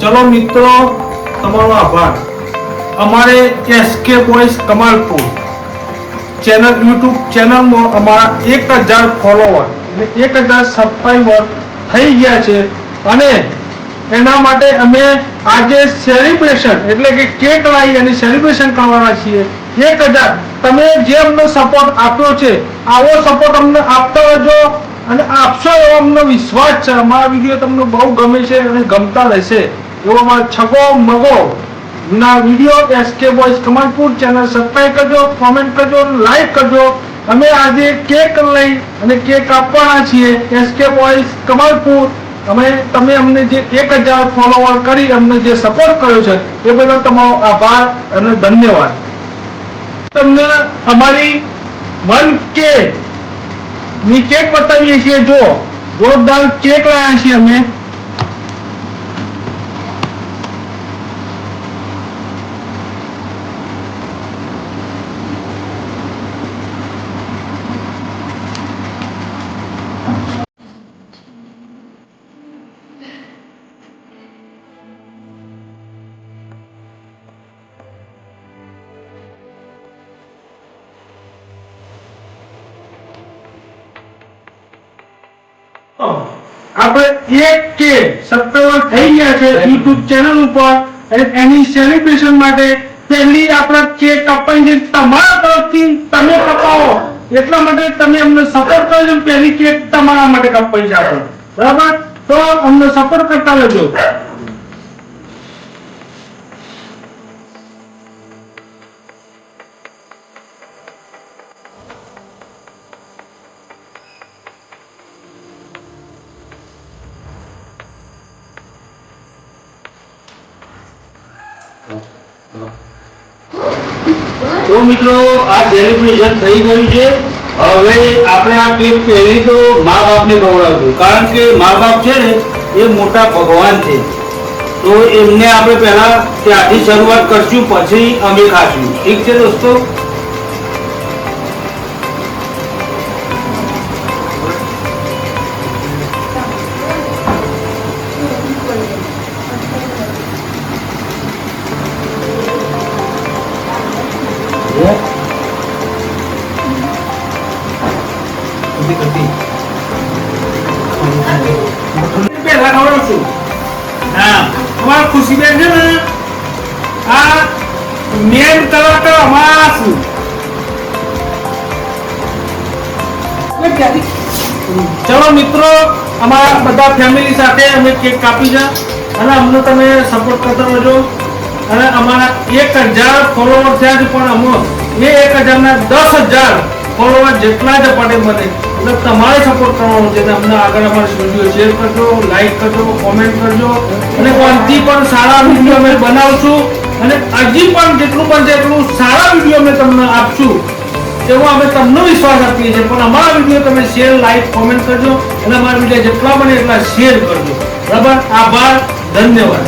ચલો મિત્રો, તમારો આભાર. અમારે SK boys Kamalpur channel, YouTube ચેનલમાં અમારા એક હજાર ફોલોવર એટલે એક હજાર સબસ્ક્રાઈબર થઈ ગયા છે. અને એના માટે અમે આજે સેલિબ્રેશન એટલે કે કેક લાવી અને સેલિબ્રેશન કરવાના છીએ. એક હજાર. તમે જે અમને સપોર્ટ આપ્યો છે, આવો સપોર્ટ અમને આપતા રહેજો અને આપશો એવો અમને વિશ્વાસ છે. અમારા વીડિયો તમને બહુ ગમે છે અને ગમતા રહેશે. એવો અમારો છગો મગો. ના video SK boys Kamalpur channel subscribe કરજો કોમેન્ટ કરજો લાઈક કરજો. અમે આજે કેક લઈ અને કેક આપવાના છીએ એસકે બોયઝ કમાલપુર અમે, તમે અમને જે એક હજાર ફોલોવર કરી, અમને જે સપોર્ટ કર્યો છે, એ બદલ તમારો આભાર અને ધન્યવાદ. તમને અમારી વન કે ની કેક બતાવીએ છીએ, જો જોરદાર કેક લાયા છીએ અમે. આપણે એક કે સપ્ટેમ્બર થઈ ગયા છે યુટ્યુબ ચેનલ ઉપર એની સેલિબ્રેશન માટે પહેલી આપણે કેક કપાઈ છે. તમારા તરફથી તમે કપાવો. એટલા માટે તમે અમને સપોર્ટ કરજો પહેલી કેક તમારા માટે કપાઈ છે આપણે. બરાબર? તો અમને સપોર્ટ કરતા રહેજો. હવે આપણે આ કેક પહેરી તો મા બાપને ખવડાવશું. કારણ કે મા બાપ છે ને, એ મોટા ભગવાન છે. તો એમને આપણે પહેલાં ત્યાંથી શરૂઆત કરશું, પછી અમે ખાશું. ઠીક છે દોસ્તો? પહેલા ખવડાવશું હા. અમારા ખુશીબેન છે ને આ મેન કલાકાર અમારા શું ચલો મિત્રો અમારા બધા ફેમિલી સાથે અમે કેક કાપી છે. અને અમને તમે સપોર્ટ કરતા રહેજો. અને અમારા એક હજાર ફોલોવર થયા છે પણ અમો એ એક હજારના દસ હજાર ફોલોવર જેટલા જ પડે મને. એટલે તમારે સપોર્ટ કરવાનો છે અમને આગળ અમારે વીડિયો શેર કરજો લાઈક કરજો કોમેન્ટ કરજો. અને કોનથી પણ સારા વીડિયો અમે બનાવશું અને હજી પણ જેટલું બનશે એટલું સારા વીડિયો અમે તમને આપશું, તેવો અમે તમને વિશ્વાસ આપીએ છીએ. પણ અમારા વીડિયો તમે શેર લાઈક કોમેન્ટ કરજો અને અમારા વીડિયો જેટલા બને એટલા શેર કરજો. બરાબર? આભાર, ધન્યવાદ.